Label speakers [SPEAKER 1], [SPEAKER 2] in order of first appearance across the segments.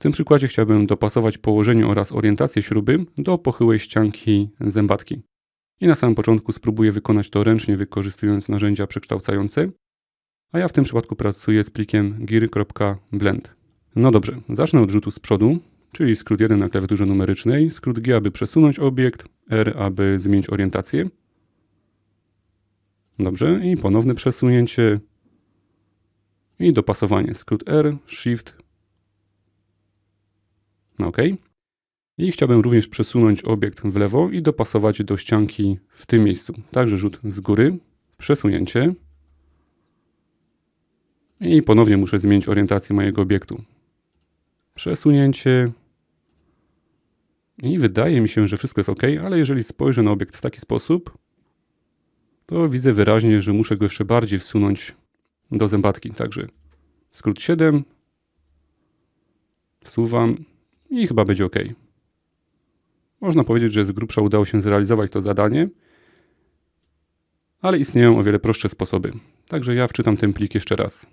[SPEAKER 1] W tym przykładzie chciałbym dopasować położenie oraz orientację śruby do pochyłej ścianki zębatki. I na samym początku spróbuję wykonać to ręcznie wykorzystując narzędzia przekształcające, a ja w tym przypadku pracuję z plikiem gear.blend. No dobrze, zacznę od rzutu z przodu, czyli skrót 1 na klawiaturze numerycznej, skrót G, aby przesunąć obiekt, R, aby zmienić orientację. Dobrze, i ponowne przesunięcie i dopasowanie. Skrót R, Shift, OK. I chciałbym również przesunąć obiekt w lewo i dopasować do ścianki w tym miejscu. Także rzut z góry, przesunięcie. I ponownie muszę zmienić orientację mojego obiektu. Przesunięcie. I wydaje mi się, że wszystko jest ok, ale jeżeli spojrzę na obiekt w taki sposób, to widzę wyraźnie, że muszę go jeszcze bardziej wsunąć do zębatki. Także skrót 7, wsuwam i chyba będzie ok. Można powiedzieć, że z grubsza udało się zrealizować to zadanie, ale istnieją o wiele prostsze sposoby. Także ja wczytam ten plik jeszcze raz.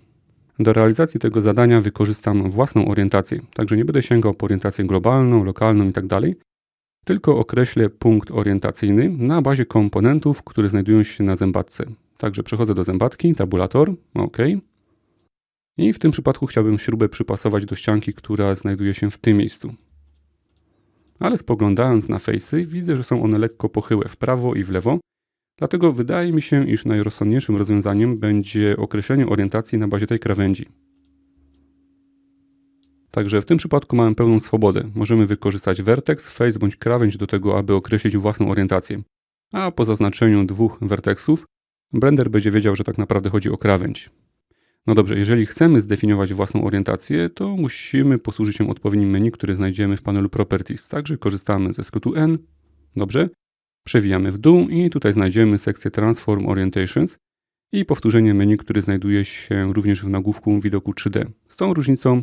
[SPEAKER 1] Do realizacji tego zadania wykorzystam własną orientację, także nie będę sięgał po orientację globalną, lokalną itd., tak tylko określę punkt orientacyjny na bazie komponentów, które znajdują się na zębatce. Także przechodzę do zębatki, tabulator, OK. I w tym przypadku chciałbym śrubę przypasować do ścianki, która znajduje się w tym miejscu. Ale spoglądając na fejsy, widzę, że są one lekko pochyłe w prawo i w lewo, dlatego wydaje mi się, iż najrozsądniejszym rozwiązaniem będzie określenie orientacji na bazie tej krawędzi. Także w tym przypadku mamy pełną swobodę. Możemy wykorzystać vertex, face bądź krawędź do tego, aby określić własną orientację. A po zaznaczeniu dwóch vertexów, Blender będzie wiedział, że tak naprawdę chodzi o krawędź. No dobrze, jeżeli chcemy zdefiniować własną orientację, to musimy posłużyć się odpowiednim menu, które znajdziemy w panelu Properties. Także korzystamy ze skrótu N. Dobrze. Przewijamy w dół i tutaj znajdziemy sekcję Transform Orientations i powtórzenie menu, które znajduje się również w nagłówku widoku 3D. Z tą różnicą,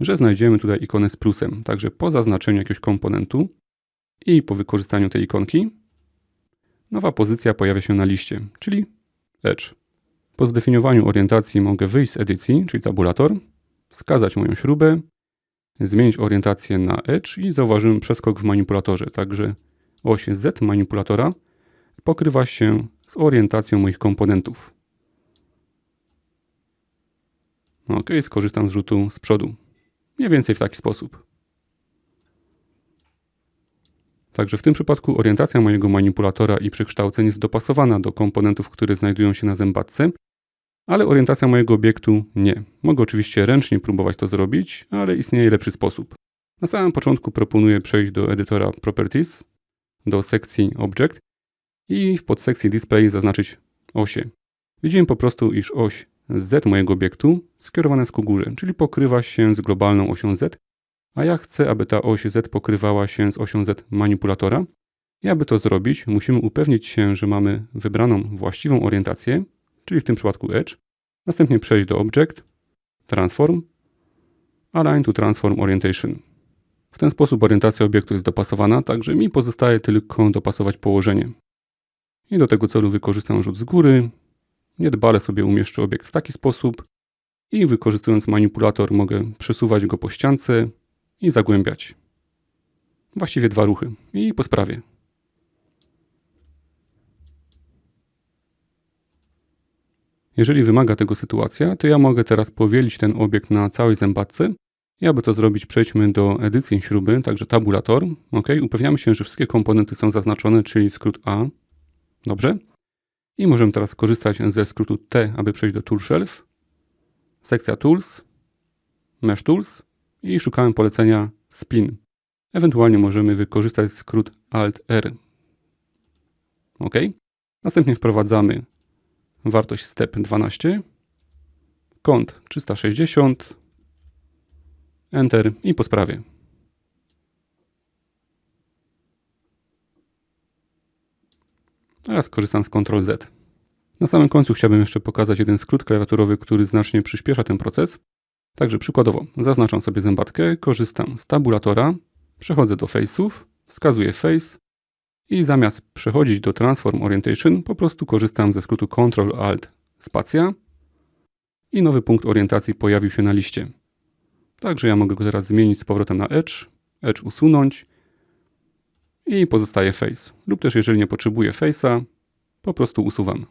[SPEAKER 1] że znajdziemy tutaj ikonę z plusem. Także po zaznaczeniu jakiegoś komponentu i po wykorzystaniu tej ikonki, nowa pozycja pojawia się na liście, czyli Edge. Po zdefiniowaniu orientacji mogę wyjść z edycji, czyli tabulator, wskazać moją śrubę, zmienić orientację na Edge i zauważyłem przeskok w manipulatorze. Także oś Z manipulatora pokrywa się z orientacją moich komponentów. Ok, skorzystam z rzutu z przodu. Mniej więcej w taki sposób. Także w tym przypadku orientacja mojego manipulatora i przekształceń jest dopasowana do komponentów, które znajdują się na zębatce, ale orientacja mojego obiektu nie. Mogę oczywiście ręcznie próbować to zrobić, ale istnieje lepszy sposób. Na samym początku proponuję przejść do edytora Properties, do sekcji Object i w podsekcji Display zaznaczyć osie. Widzimy po prostu, iż oś Z mojego obiektu skierowana jest ku górze, czyli pokrywa się z globalną osią Z, a ja chcę, aby ta oś Z pokrywała się z osią Z manipulatora. I aby to zrobić, musimy upewnić się, że mamy wybraną właściwą orientację, czyli w tym przypadku Edge, następnie przejść do Object, Transform, Align to Transform Orientation. W ten sposób orientacja obiektu jest dopasowana, także mi pozostaje tylko dopasować położenie. I do tego celu wykorzystam rzut z góry, niedbale sobie umieszczę obiekt w taki sposób i wykorzystując manipulator mogę przesuwać go po ściance i zagłębiać. Właściwie dwa ruchy i po sprawie. Jeżeli wymaga tego sytuacja, to ja mogę teraz powielić ten obiekt na całej zębatce. I aby to zrobić, przejdźmy do edycji śruby, także tabulator. OK, upewniamy się, że wszystkie komponenty są zaznaczone, czyli skrót A. Dobrze. I możemy teraz korzystać ze skrótu T, aby przejść do Tool Shelf. Sekcja Tools, Mesh Tools i szukamy polecenia Spin. Ewentualnie możemy wykorzystać skrót Alt-R. OK. Następnie wprowadzamy wartość step 12, kąt 360, Enter i po sprawie. Teraz korzystam z Ctrl Z. Na samym końcu chciałbym jeszcze pokazać jeden skrót klawiaturowy, który znacznie przyspiesza ten proces. Także przykładowo zaznaczam sobie zębatkę, korzystam z tabulatora, przechodzę do Face'ów, wskazuję Face, i zamiast przechodzić do Transform Orientation, po prostu korzystam ze skrótu Ctrl Alt Spacja i nowy punkt orientacji pojawił się na liście. Także ja mogę go teraz zmienić z powrotem na Edge, Edge usunąć i pozostaje Face. Lub też jeżeli nie potrzebuję Face'a, po prostu usuwam.